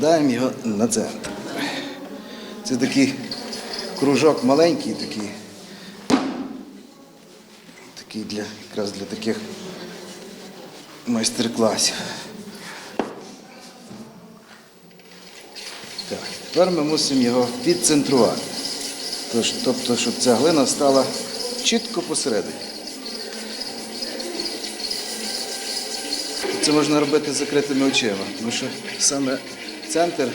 кидаємо його на центр. Це такий кружок маленький, такий, такий для, якраз для таких майстер-класів. Так, тепер ми мусимо його відцентрувати. Тож, тобто, щоб ця глина стала чітко посередині. Це можна робити закритими очима, тому що саме центр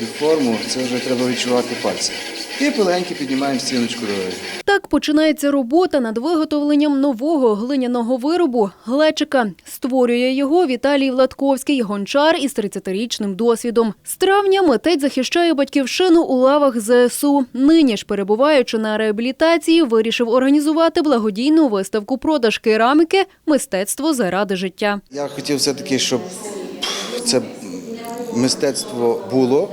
і форму це вже треба відчувати пальцем. І полегенько піднімаємо стіночку догори. Так починається робота над виготовленням нового глиняного виробу глечика. Створює його Віталій Владковський, гончар із 30-річним досвідом. З травня митець захищає батьківщину у лавах ЗСУ. Нині ж, перебуваючи на реабілітації, вирішив організувати благодійну виставку продаж кераміки Мистецтво заради життя. Я хотів все-таки, щоб це мистецтво було.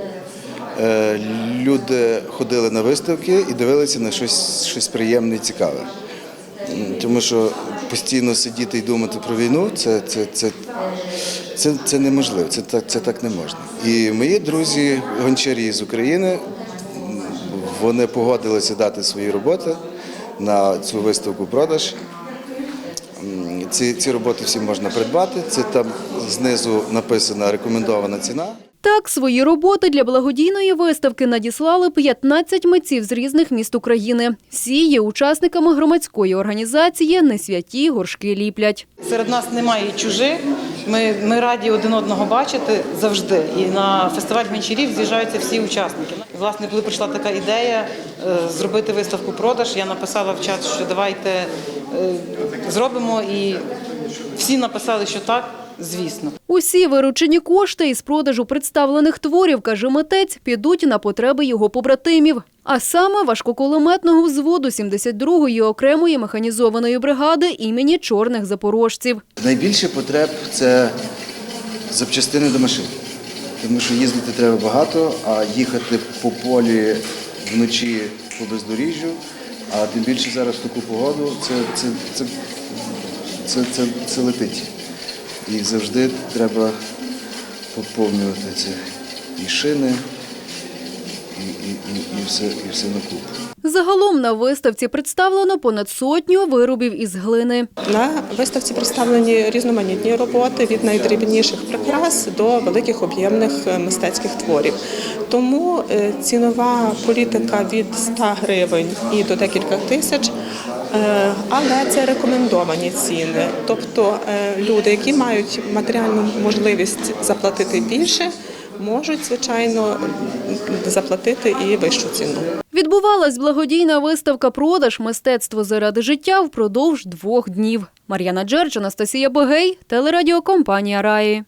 Е, Люди ходили на виставки і дивилися на щось, щось приємне і цікаве. Тому що постійно сидіти і думати про війну це, це, це, це, це неможливо, це, це так не можна. І мої друзі, гончарі з України, вони погодилися дати свої роботи на цю виставку продаж. Ці, ці роботи всі можна придбати. Це там знизу написана рекомендована ціна. Так, свої роботи для благодійної виставки надіслали 15 митців з різних міст України. Всі є учасниками громадської організації «Не святі горшки ліплять». Серед нас немає чужих. Ми, ми раді один одного бачити завжди. І на фестиваль гончарів з'їжджаються всі учасники. Власне, коли прийшла така ідея е, зробити виставку продаж, я написала в чат, що давайте е, зробимо. І всі написали, що так, звісно. Усі виручені кошти із продажу представлених творів, каже митець, підуть на потреби його побратимів. А саме важкокулеметного взводу 72-ї окремої механізованої бригади імені чорних запорожців. Найбільше потреб це запчастини до машин. Тому що їздити треба багато, а їхати по полі вночі по бездоріжжю, а тим більше зараз в таку погоду це, це, це, це, це, це летить. І завжди треба поповнювати це і шини, і, і, і, і все, і все на купу. Загалом на виставці представлено понад сотню виробів із глини. На виставці представлені різноманітні роботи від найдрібніших прикрас до великих об'ємних е, мистецьких творів. Тому е, цінова політика від 100 гривень і до декілька тисяч. Е, Але це рекомендовані ціни. Тобто е, люди, які мають матеріальну можливість заплатити більше, можуть звичайно заплатити і вищу ціну. Відбувалась благодійна виставка продаж мистецтво заради життя впродовж двох днів. Мар'яна Джерч, Анастасія Богей, телерадіокомпанія Раї.